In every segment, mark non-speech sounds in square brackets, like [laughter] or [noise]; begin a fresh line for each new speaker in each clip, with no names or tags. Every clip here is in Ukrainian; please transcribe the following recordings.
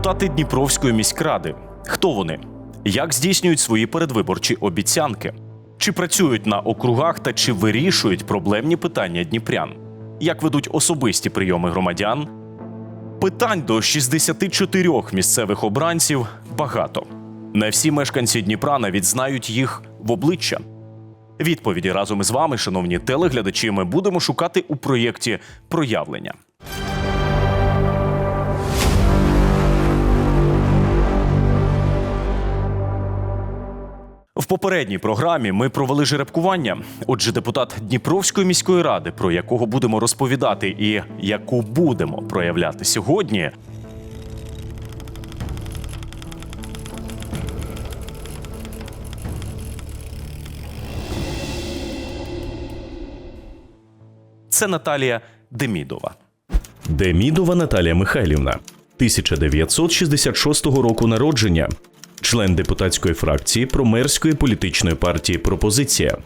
депутати Дніпровської міськради. Хто вони? Як здійснюють свої передвиборчі обіцянки? Чи працюють на округах та чи вирішують проблемні питання дніпрян? Як ведуть особисті прийоми громадян? Питань до 64 місцевих обранців багато. Не всі мешканці Дніпра навіть знають їх в обличчя. Відповіді разом із вами, шановні телеглядачі, ми будемо шукати у проєкті проявлення. В попередній програмі ми провели жеребкування. Отже, депутат Дніпровської міської ради, про якого будемо розповідати і яку будемо проявляти сьогодні, це Наталія Демідова.
Демідова Наталія Михайлівна, 1966 року народження, член депутатської фракції промерської політичної партії Пропозиція,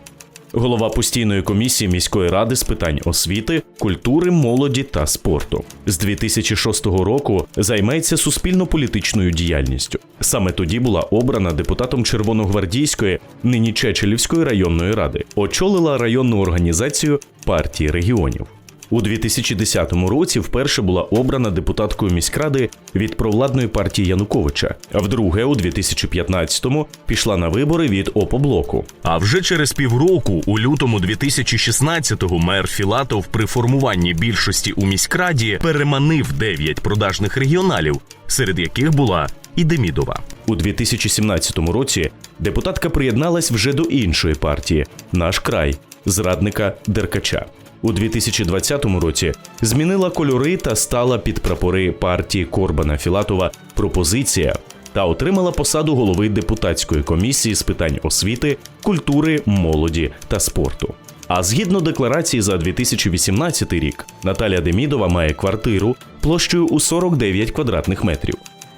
голова постійної комісії міської ради з питань освіти, культури, молоді та спорту. З 2006 року займається суспільно-політичною діяльністю. Саме тоді була обрана депутатом Червоногвардійської, нині Чечелівської районної ради, очолила районну організацію партії регіонів. У 2010 році вперше була обрана депутаткою міськради від провладної партії Януковича. А вдруге, у 2015-му пішла на вибори від ОПО-блоку.
А вже через півроку, у лютому 2016-го, мер Філатов при формуванні більшості у міськраді переманив 9 продажних регіоналів, серед яких була і Демідова.
У 2017 році депутатка приєдналась вже до іншої партії Наш край зрадника Деркача. У 2020 році змінила кольори та стала під прапори партії Корбана Філатова Пропозиція та отримала посаду голови депутатської комісії з питань освіти, культури, молоді та спорту. А згідно декларації за 2018 рік, Наталя Демідова має квартиру площею у 49 квадратних метрів.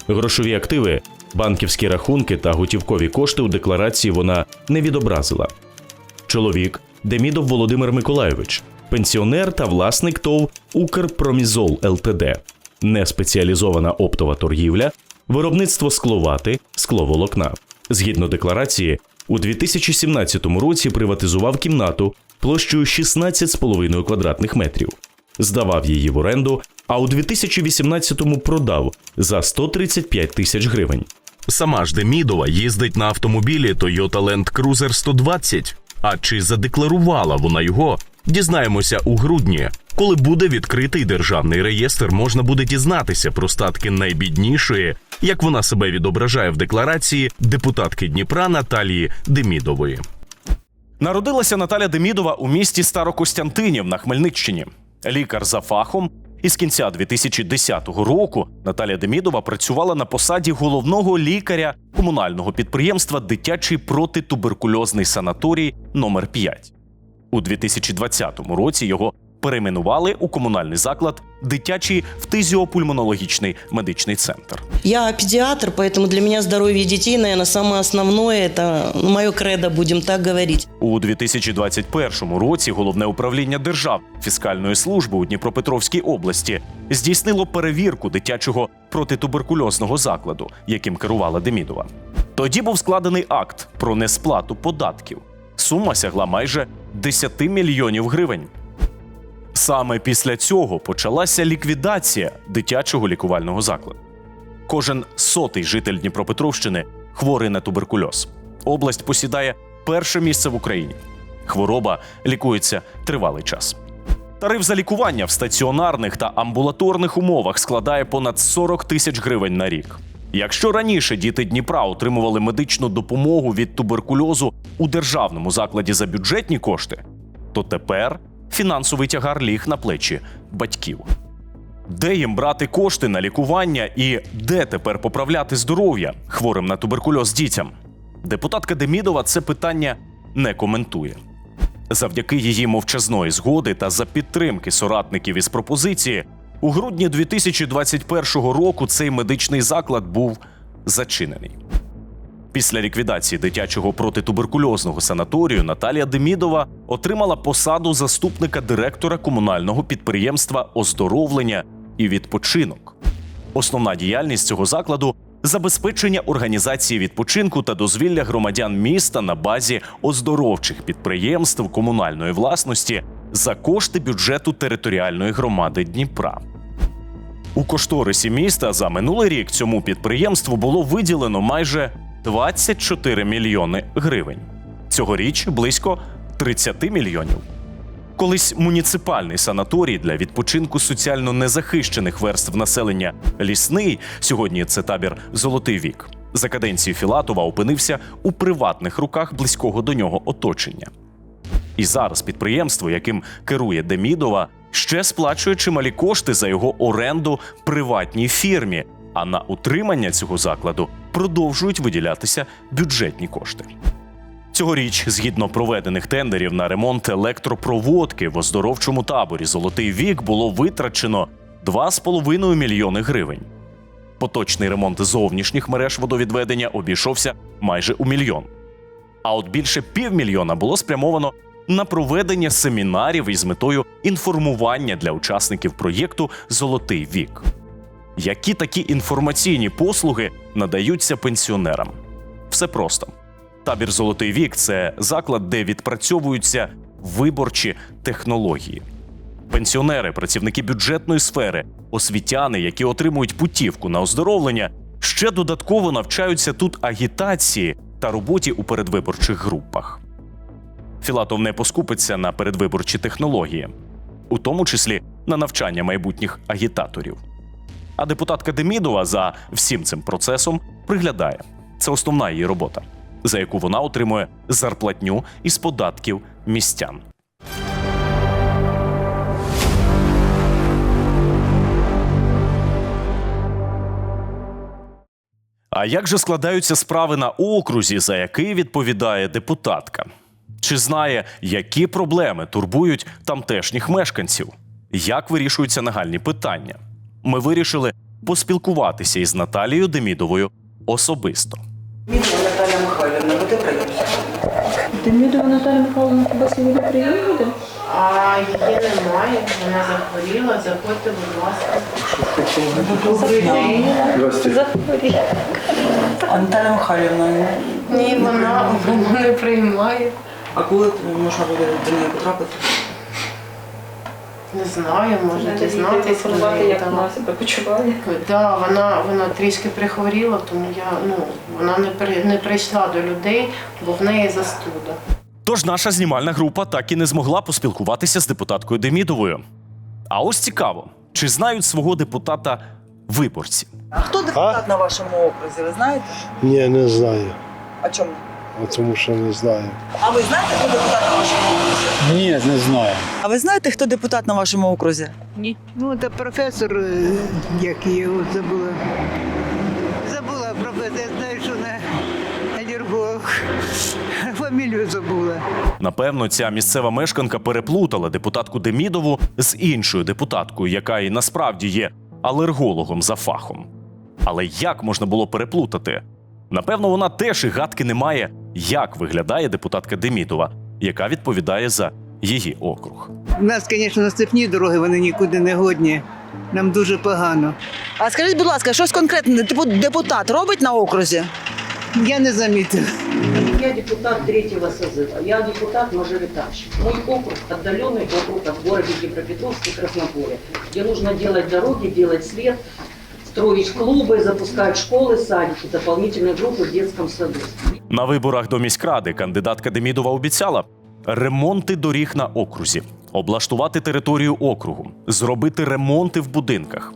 Грошові активи, банківські рахунки та готівкові кошти у декларації вона не відобразила. Чоловік Демідов Володимир Миколайович, пенсіонер та власник ТОВ Укрпромізол ЛТД, неспеціалізована оптова торгівля, виробництво скловати, скловолокна. Згідно декларації, у 2017 році приватизував кімнату площею 16,5 квадратних метрів, здавав її в оренду, а у 2018-му продав за 135 тисяч гривень.
Сама ж Демідова їздить на автомобілі Toyota Land Cruiser 120. А чи задекларувала вона його? Дізнаємося у грудні. Коли буде відкритий державний реєстр, можна буде дізнатися про статки найбіднішої, як вона себе відображає в декларації депутатки Дніпра Наталії Демідової.
Народилася Наталя Демідова у місті Старокостянтинів на Хмельниччині. Лікар за фахом. І з кінця 2010 року Наталя Демідова працювала на посаді головного лікаря комунального підприємства Дитячий протитуберкульозний санаторій номер 5 У 2020 році його перейменували у комунальний заклад Дитячий фтизіопульмонологічний медичний центр.
Я педиатр, поэтому для меня здоровье детей, наверное, самое основное. Это ну, мое кредо, будем так говорить.
У 2021 році головне управління держав фіскальної служби у Дніпропетровській області здійснило перевірку дитячого протитуберкульозного закладу, яким керувала Демідова. Тоді був складений акт про несплату податків. Сума сягла майже 10 мільйонів гривень. Саме після цього почалася ліквідація дитячого лікувального закладу. Кожен сотий житель Дніпропетровщини хворий на туберкульоз. Область посідає перше місце в Україні. Хвороба лікується тривалий час. Тариф за лікування в стаціонарних та амбулаторних умовах складає понад 40 тисяч гривень на рік. Якщо раніше діти Дніпра отримували медичну допомогу від туберкульозу у державному закладі за бюджетні кошти, то тепер фінансовий тягар ліг на плечі батьків. Де їм брати кошти на лікування і де тепер поправляти здоров'я хворим на туберкульоз дітям? Депутатка Демідова це питання не коментує. Завдяки її мовчазної згоди та за підтримки соратників із пропозиції, у грудні 2021 року цей медичний заклад був зачинений. Після ліквідації дитячого протитуберкульозного санаторію Наталія Демідова отримала посаду заступника директора комунального підприємства оздоровлення і відпочинок. Основна діяльність цього закладу забезпечення організації відпочинку та дозвілля громадян міста на базі оздоровчих підприємств комунальної власності за кошти бюджету територіальної громади Дніпра. У кошторисі міста за минулий рік цьому підприємству було виділено майже 24 мільйони гривень. Цьогоріч близько 30 мільйонів. Колись муніципальний санаторій для відпочинку соціально незахищених верств населення лісний. Сьогодні це табір Золотий вік. За каденції Філатова опинився у приватних руках близького до нього оточення. І зараз підприємство, яким керує Демідова, ще сплачує чималі кошти за його оренду приватній фірмі. А на утримання цього закладу продовжують виділятися бюджетні кошти. Цьогоріч, згідно проведених тендерів на ремонт електропроводки в оздоровчому таборі Золотий вік було витрачено 2,5 мільйони гривень. Поточний ремонт зовнішніх мереж водовідведення обійшовся майже у мільйон. А от більше півмільйона було спрямовано на проведення семінарів із метою інформування для учасників проєкту Золотий вік. Які такі інформаційні послуги надаються пенсіонерам? Все просто. Табір Золотий вік це заклад, де відпрацьовуються виборчі технології. Пенсіонери, працівники бюджетної сфери, освітяни, які отримують путівку на оздоровлення, ще додатково навчаються тут агітації та роботі у передвиборчих групах. Філатов не поскупиться на передвиборчі технології, у тому числі на навчання майбутніх агітаторів. А депутатка Демідова за всім цим процесом приглядає. Це основна її робота, за яку вона отримує зарплатню із податків містян. А як же складаються справи на окрузі, за який відповідає депутатка? Чи знає, які проблеми турбують тамтешніх мешканців? Як вирішуються нагальні питання? Ми вирішили поспілкуватися із Наталією Демідовою особисто.
Мідова Наталя Михайлівна, буде прийом?
Демідова Наталя Михайловна хіба сьогодні приїде?
А її немає, вона захворіла. Заходьте, будь ласка.
Захворіла.
А Наталя Михайлівна,
Ні, вона, вона не приймає.
а коли можна буде до неї потрапити?
Не знаю, можете дізнатися.
Інформувати, як вона себе почуває.
Да, вона, вона трішки прихворіла, тому я ну вона не при, не прийшла до людей, бо в неї застуда.
Тож наша знімальна група так і не змогла поспілкуватися з депутаткою Демідовою. А ось цікаво, чи знають свого депутата виборці?
А хто депутат на вашому окрузі, ви знаєте?
Ні, не знаю.
А чому?
А Тому що не знаю.
А ви знаєте, хто депутат на вашому окрузі?
Ні, не знаю.
А ви знаєте, хто депутат на вашому окрузі?
Ну, це професор, е, як я його забула. Забула професор, я знаю, що не алерголог. [laughs] Фамілію забула.
Напевно, ця місцева мешканка переплутала депутатку Демідову з іншою депутаткою, яка і насправді є алергологом за фахом. Але як можна було переплутати? Напевно, вона теж і гадки не має, як виглядає депутатка Демідова, яка відповідає за її округ.
У нас, звісно, наступні дороги, вони нікуди не годні. Нам дуже погано.
А скажіть, будь ласка, щось конкретне депутат робить на окрузі?
Я не замітила.
Я депутат третьего созыва. Я депутат-мажоритарщик. Мой округ – отдаленный округ от города Днепропетровск и Краснополя, где нужно делать дороги, делать свет, строить клубы, запускать школы, садики, дополнительные группы в детском саду.
На виборах до міськради кандидатка Демідова обіцяла ремонти доріг на окрузі, облаштувати територію округу, зробити ремонти в будинках.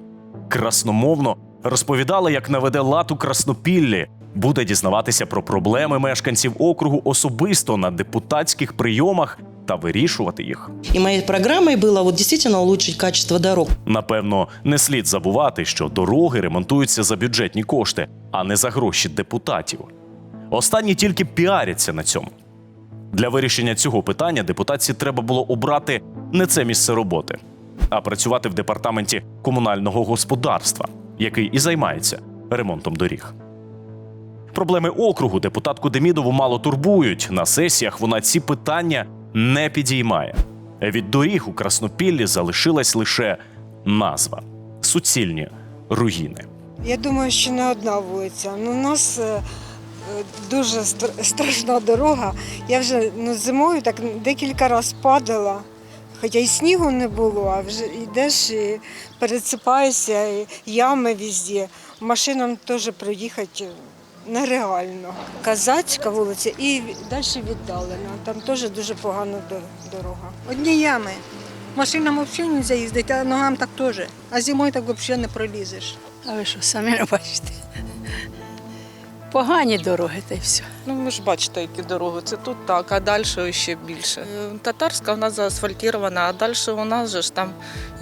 Красномовно розповідала, як наведе лад у Краснопіллі, буде дізнаватися про проблеми мешканців округу особисто на депутатських прийомах та вирішувати їх.
И моей программой было вот действительно улучшить качество дорог.
Напевно, не слід забувати, що дороги ремонтуються за бюджетні кошти, а не за гроші депутатів. Останні тільки піаряться на цьому. Для вирішення цього питання депутатці треба було обрати не це місце роботи, а працювати в департаменті комунального господарства, який і займається ремонтом доріг. Проблеми округу депутатку Демідову мало турбують. На сесіях вона ці питання не підіймає. Від доріг у Краснопіллі залишилась лише назва суцільні руїни.
Я думаю, що не одна вулиця. Ну, у нас е, дуже страшна дорога. Я вже ну, зимою так декілька разів падала. Хоча й снігу не було, а вже йдеш і пересипаєшся, і ями везде. Машинам теж проїхати нереально. Казацька вулиця і далі віддалена. Там теж дуже погана дорога. Одні ями. Машинам взагалі не можна їздити, а ногам так теж. А зимою так взагалі не пролізеш.
А ви що, самі не бачите? Погані дороги та й все.
Ну, ви ж бачите, які дороги. Це тут так, а далі ще більше. Е, Татарська в нас заасфальтована, а далі у нас же ж там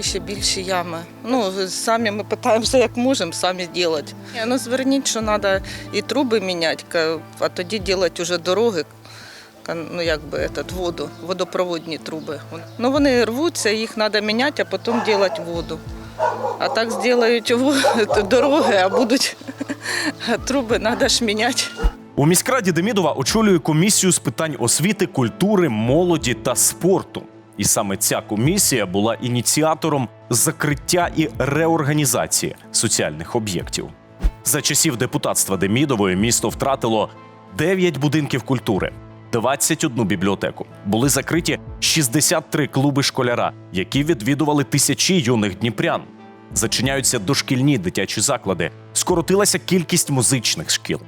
ще більші ями. Ну, самі ми питаємося, як можемо, самі робити. Ну, зверніть, що треба і труби міняти, а тоді робити вже дороги. Ну, якби этот, воду, водопроводні труби. Ну, вони рвуться, їх треба міняти, а потім робити воду. А так зроблять [laughs] дороги, а будуть [laughs] труби треба ж міняти.
У міськраді Демідова очолює комісію з питань освіти, культури, молоді та спорту. І саме ця комісія була ініціатором закриття і реорганізації соціальних об'єктів. За часів депутатства Демідової місто втратило 9 будинків культури, 21 бібліотеку. Були закриті 63 клуби школяра, які відвідували тисячі юних дніпрян. Зачиняються дошкільні дитячі заклади, скоротилася кількість музичних шкіл.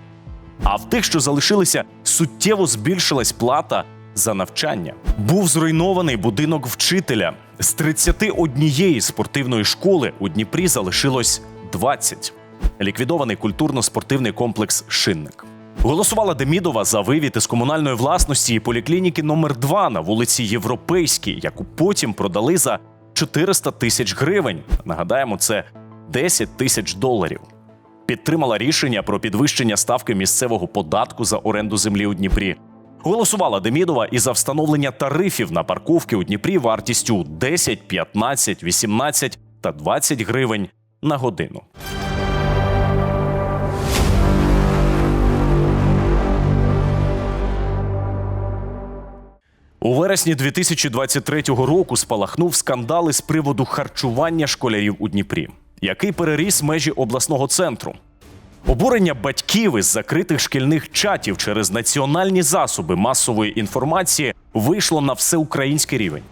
А в тих, що залишилися, суттєво збільшилась плата за навчання. Був зруйнований будинок вчителя. З 31 спортивної школи у Дніпрі залишилось 20. Ліквідований культурно-спортивний комплекс Шинник. Голосувала Демідова за вивід із комунальної власності і поліклініки номер 2 на вулиці Європейській, яку потім продали за 400 тисяч гривень. Нагадаємо, це 10 тисяч доларів підтримала рішення про підвищення ставки місцевого податку за оренду землі у Дніпрі. Голосувала Демідова і за встановлення тарифів на парковки у Дніпрі вартістю 10, 15, 18 та 20 гривень на годину. У вересні 2023 року спалахнув скандал із приводу харчування школярів у Дніпрі, який переріс межі обласного центру. Обурення батьків із закритих шкільних чатів через національні засоби масової інформації вийшло на всеукраїнський рівень.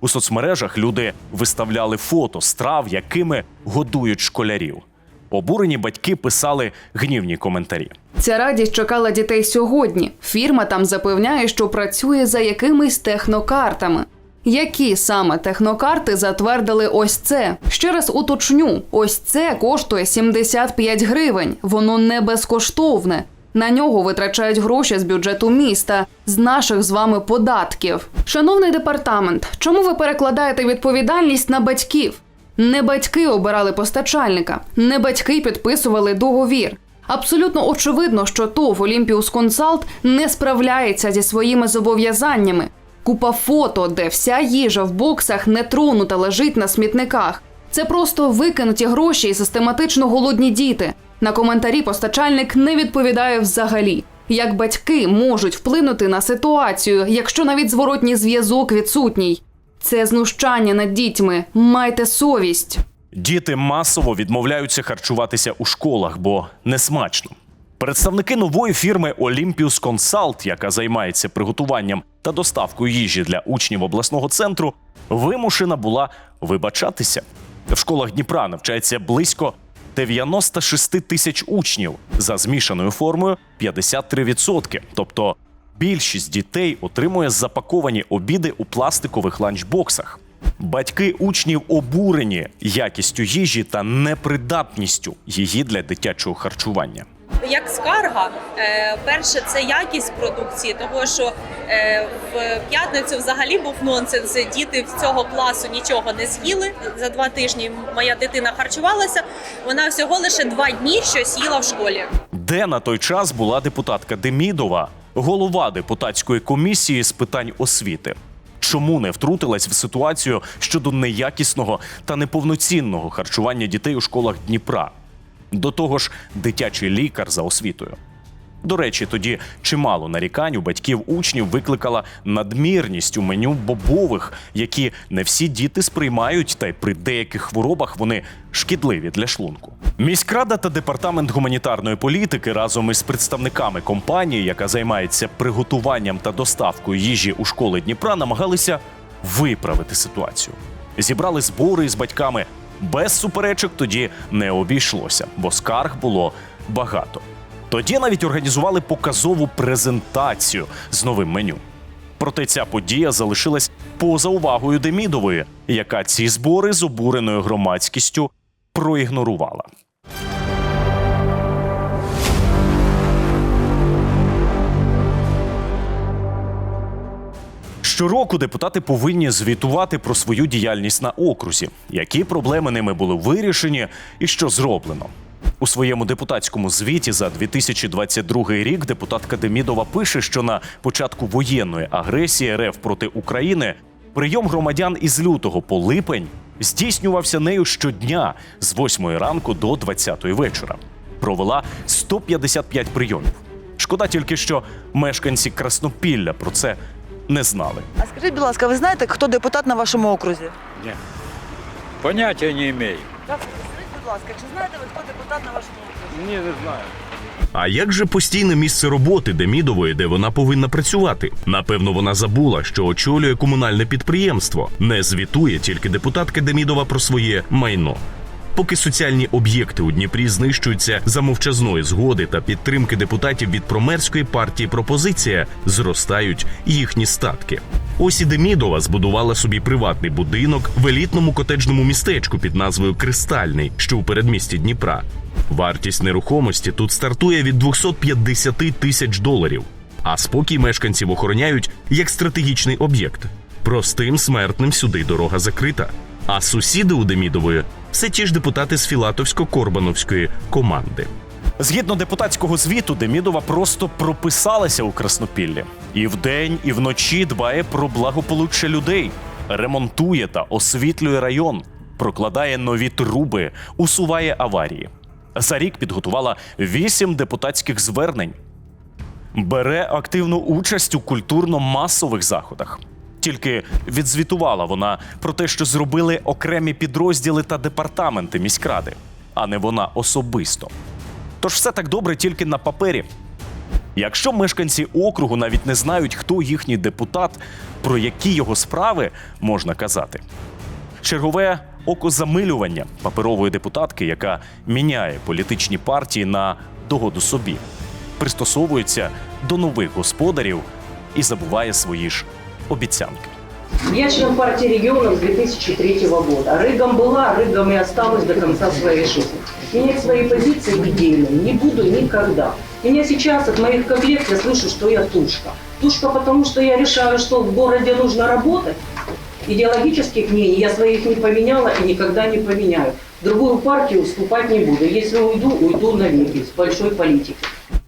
У соцмережах люди виставляли фото страв, якими годують школярів. Обурені батьки писали гнівні коментарі.
Ця радість чекала дітей сьогодні. Фірма там запевняє, що працює за якимись технокартами. Які саме технокарти затвердили ось це? Ще раз уточню: ось це коштує 75 гривень. Воно не безкоштовне. На нього витрачають гроші з бюджету міста, з наших з вами податків. Шановний департамент, чому ви перекладаєте відповідальність на батьків? Не батьки обирали постачальника, не батьки підписували договір. Абсолютно очевидно, що ТОВ Олімпіус Консалт не справляється зі своїми зобов'язаннями. Купа фото, де вся їжа в боксах нетронута лежить на смітниках. Це просто викинуті гроші і систематично голодні діти. На коментарі постачальник не відповідає взагалі. Як батьки можуть вплинути на ситуацію, якщо навіть зворотній зв'язок відсутній? Це знущання над дітьми. Майте совість.
Діти масово відмовляються харчуватися у школах, бо несмачно. Представники нової фірми Olympus Consult, яка займається приготуванням та доставкою їжі для учнів обласного центру, вимушена була вибачатися. В школах Дніпра навчається близько 96 тисяч учнів за змішаною формою 53%. Тобто більшість дітей отримує запаковані обіди у пластикових ланчбоксах. Батьки учнів обурені якістю їжі та непридатністю її для дитячого харчування.
Як скарга, е, перше це якість продукції, того що е, в п'ятницю взагалі був нонсенс. Діти з цього класу нічого не з'їли. За два тижні моя дитина харчувалася. Вона всього лише два дні щось їла в школі.
Де на той час була депутатка Демідова, голова депутатської комісії з питань освіти. Чому не втрутилась в ситуацію щодо неякісного та неповноцінного харчування дітей у школах Дніпра? До того ж, дитячий лікар за освітою. До речі, тоді чимало нарікань у батьків учнів викликала надмірність у меню бобових, які не всі діти сприймають, та й при деяких хворобах вони шкідливі для шлунку. Міськрада та департамент гуманітарної політики разом із представниками компанії, яка займається приготуванням та доставкою їжі у школи Дніпра, намагалися виправити ситуацію. Зібрали збори із батьками. Без суперечок тоді не обійшлося, бо скарг було багато. Тоді навіть організували показову презентацію з новим меню. Проте ця подія залишилась поза увагою Демідової, яка ці збори з обуреною громадськістю проігнорувала. Щороку депутати повинні звітувати про свою діяльність на окрузі, які проблеми ними були вирішені і що зроблено. У своєму депутатському звіті за 2022 рік депутатка Демідова пише, що на початку воєнної агресії РФ проти України прийом громадян із лютого по липень здійснювався нею щодня з 8 ранку до 20 вечора. Провела 155 прийомів. Шкода тільки, що мешканці Краснопілля про це не знали.
А скажіть, будь ласка, ви знаєте, хто депутат на вашому окрузі?
Ні. Поняття не маю.
Будь ласка, чи знаєте ви, хто депутат на вашому окрузі?
Ні, не знаю.
А як же постійне місце роботи Демідової, де вона повинна працювати? Напевно, вона забула, що очолює комунальне підприємство. Не звітує тільки депутатка Демідова про своє майно. Поки соціальні об'єкти у Дніпрі знищуються за мовчазної згоди та підтримки депутатів від промерської партії пропозиція, зростають їхні статки. Ось і Демідова збудувала собі приватний будинок в елітному котеджному містечку під назвою Кристальний, що у передмісті Дніпра. Вартість нерухомості тут стартує від 250 тисяч доларів. А спокій мешканців охороняють як стратегічний об'єкт. Простим смертним сюди дорога закрита. А сусіди у Демідової все ті ж депутати з Філатовсько-Корбановської команди.
Згідно депутатського звіту, Демідова просто прописалася у Краснопіллі. І вдень, і вночі дбає про благополуччя людей, ремонтує та освітлює район, прокладає нові труби, усуває аварії. За рік підготувала вісім депутатських звернень. Бере активну участь у культурно-масових заходах. Тільки відзвітувала вона про те, що зробили окремі підрозділи та департаменти міськради, а не вона особисто. Тож все так добре тільки на папері. Якщо мешканці округу навіть не знають, хто їхній депутат, про які його справи можна казати. Чергове окозамилювання паперової депутатки, яка міняє політичні партії на догоду собі, пристосовується до нових господарів і забуває свої ж обіцянки.
Я член партии регионов с 2003 года. Рыгом была, рыгом и осталась до конца своей жизни. Менять свои позиции идейные не буду никогда. Меня сейчас от моих коллег я слышу, что я тушка. Тушка, потому что я решаю, что в городе нужно работать. Идеологических мнений я своих не поменяла и никогда не поменяю. Другую партию уступать не буду. Если уйду, уйду навеки с большой политики.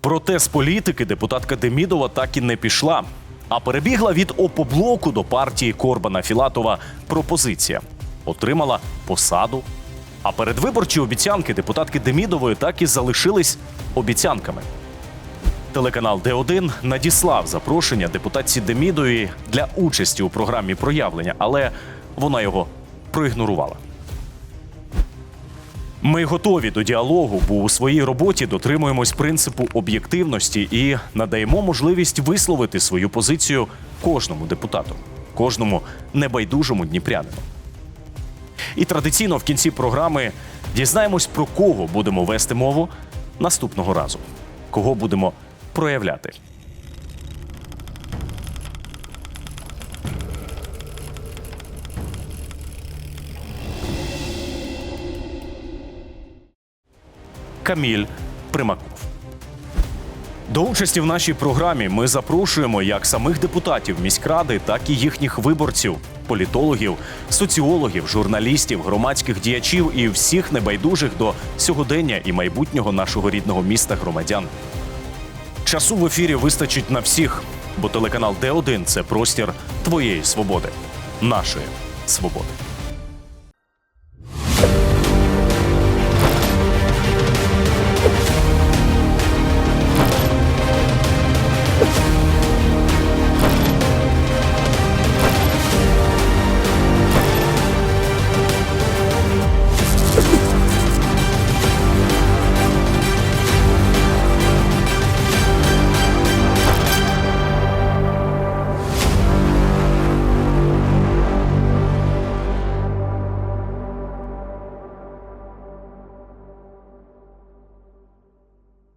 Проте з політики депутатка Демідова так і не пішла, а перебігла від опоблоку до партії Корбана Філатова пропозиція. Отримала посаду. А передвиборчі обіцянки депутатки Демідової так і залишились обіцянками. Телеканал Д1 надіслав запрошення депутатці Демідової для участі у програмі проявлення, але вона його проігнорувала. Ми готові до діалогу, бо у своїй роботі дотримуємось принципу об'єктивності і надаємо можливість висловити свою позицію кожному депутату, кожному небайдужому дніпрянину. І традиційно в кінці програми дізнаємось, про кого будемо вести мову наступного разу, кого будемо проявляти. Каміль Примаков. До участі в нашій програмі ми запрошуємо як самих депутатів міськради, так і їхніх виборців, політологів, соціологів, журналістів, громадських діячів і всіх небайдужих до сьогодення і майбутнього нашого рідного міста громадян. Часу в ефірі вистачить на всіх, бо телеканал Д1 – це простір твоєї свободи, нашої свободи.